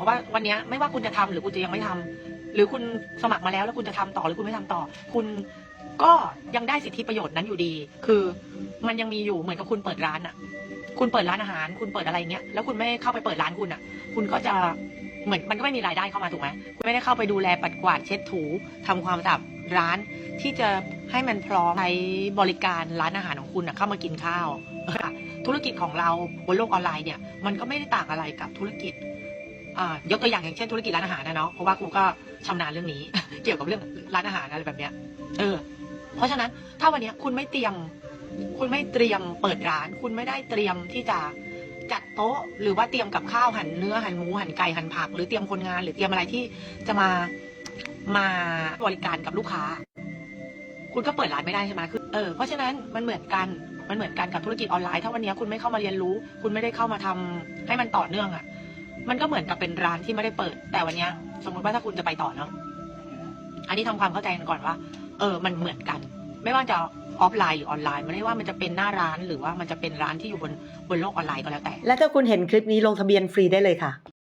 เพราะว่าวันนี้ไม่ว่าคุณจะทำหรือคุณจะยังไม่ทำหรือคุณสมัครมาแล้วแล้วคุณจะทำต่อหรือคุณไม่ทำต่อ คุณก็ยังได้สิทธิประโยชน์นั้นอยู่ดี คือมันยังมีอยู่เหมือนกับคุณเปิดร้านอะคุณเปิดร้านอาหาร คุณเปิดอะไรเงี้ยแล้วคุณไม่เข้าไปเปิดร้านคุณอะคุณก็จะเหมือนมันก็ไม่มีรายได้เข้ามาถูกไหมคุณไม่ได้เข้าไปดูแลปัดกวาดเช็ดถูทำความสะอาดร้าน ที่จะให้มันพร้อมใช้บริการร้านอาหารของคุณอะเข้ามากินข้าวธุรกิจของเราบนโลกออนไลน์เนี่ยมันก็ไม่ได้ต่างอะไรกับธุรกิจ ยกตัวอย่างอย่างเช่นธุรกิจร้านอาหารนะเนาะเพราะว่ากูก็ชำนาญเรื่องนี้ เกี่ยวกับเรื่องร้านอาหารอะไรแบบเนี้ย เออ เพราะฉะนั้นถ้าวันนี้คุณไม่เตรียม คุณไม่เตรียมเปิดร้าน คุณไม่ได้เตรียมที่จะจัดโต๊ะ หรือว่าเตรียมกับข้าวหั่นเนื้อหั่นหมูหั่นไก่หั่นผัก หรือเตรียมคนงาน หรือเตรียมอะไรที่จะมามาบริการกับลูกค้า คุณก็เปิดร้านไม่ได้ใช่ไหมคือเออเพราะฉะนั้นมันเหมือนกันมันเหมือนกันกับธุรกิจออนไลน์ถ้าวันนี้คุณไม่เข้ามาเรียนรู้ คุณไม่ได้เข้ามาทำให้มันต่อเนื่องอะ่ะ มันก็เหมือนกับเป็นร้านที่ไม่ได้เปิด แต่วันเนี้ย สมมติว่าถ้าคุณจะไปต่อเนาะอันนี้ทำความเข้าใจกันก่อนว่า เออ มันเหมือนกัน ไม่ว่าจะออฟไลน์หรือออนไลน์ไม่ได้ว่ามันจะเป็นหน้าร้านหรือว่ามันจะเป็นร้านที่อยู่บนบนโลกออนไลน์ก็แล้วแต่ และถ้าคุณเห็นคลิปนี้ลงทะเบียนฟรีได้เลยค่ะ